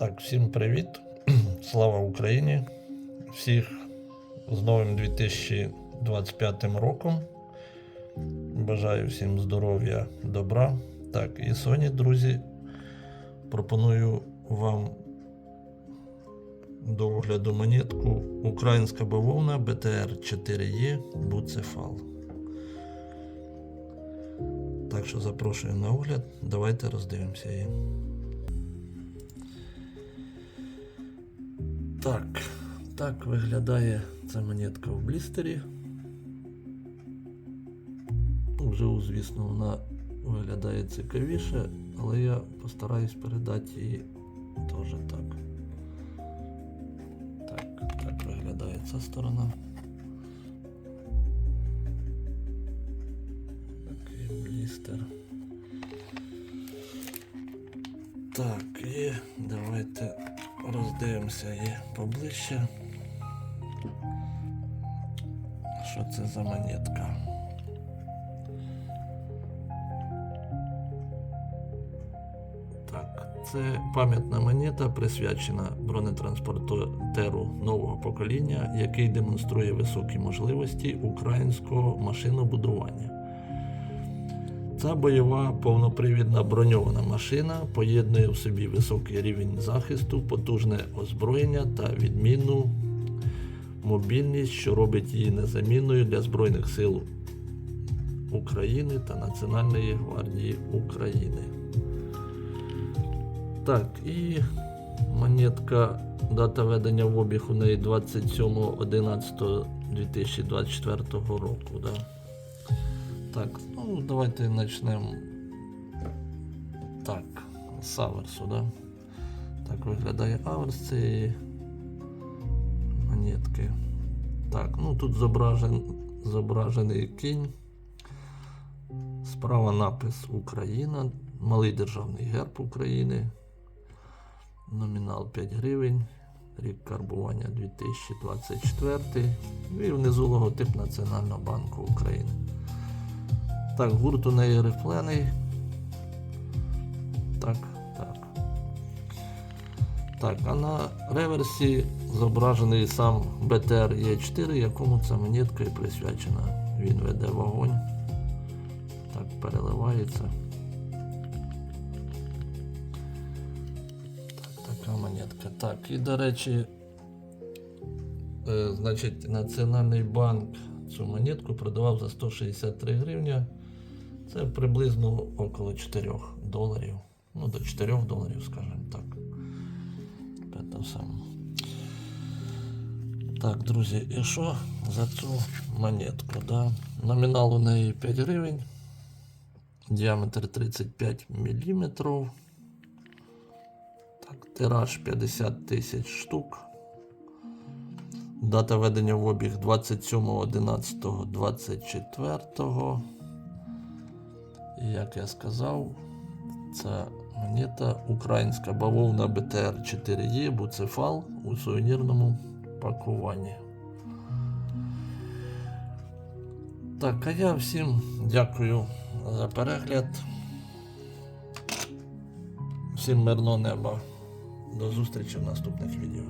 Так, всім привіт. Слава Україні. Всіх з новим 2025 роком. Бажаю всім здоров'я, добра. Так, і сьогодні, друзі, пропоную вам до огляду монетку Українська бавовна БТР 4Е Буцефал. Так що запрошую на огляд. Давайте роздивимося її. Так, так виглядає ця монетка в блістері. Вживу, звісно, вона виглядає цікавіше, але я постараюсь передати її теж так. Так, так виглядає ця сторона. Такий блістер. Так, і давайте роздивимося її поближче. Що це за монетка? Так, це пам'ятна монета, присвячена бронетранспортеру нового покоління, який демонструє високі можливості українського машинобудування. Ця бойова повнопривідна броньована машина поєднує в собі високий рівень захисту, потужне озброєння та відмінну мобільність, що робить її незамінною для Збройних сил України та Національної гвардії України. Так, і монетка, дата ведення в обіг у неї 27.11.2024 року. Да? Так, ну давайте почнемо. Так, з аверсу, да? Так виглядає аверс цієї монетки. Так, ну тут зображен, зображений кінь. Справа напис Україна, малий державний герб України. Номінал 5 гривень. Рік карбування 2024. І внизу логотип Національного банку України. Так, гурт у неї рифлений. Так, так. Так, а на реверсі зображений сам БТР Е4, якому ця монетка і присвячена. Він веде вогонь. Так, переливається. Так, така монетка. Так, і до речі, е, значить, Національний банк цю монетку продавав за 163 гривня. Це приблизно около 4 доларів. Ну, до 4 доларів, скажімо так. Так, друзі, і що за цю монетку? Да? Номінал у неї 5 гривень, діаметр 35 мм. Так, тираж 50 тисяч штук. Дата ведення в обіг 27.11.24. І як я сказав, це монета українська бавовна БТР 4Е Буцефал у сувенірному пакуванні. Так, а я всім дякую за перегляд. Всім мирного неба. До зустрічі в наступних відео.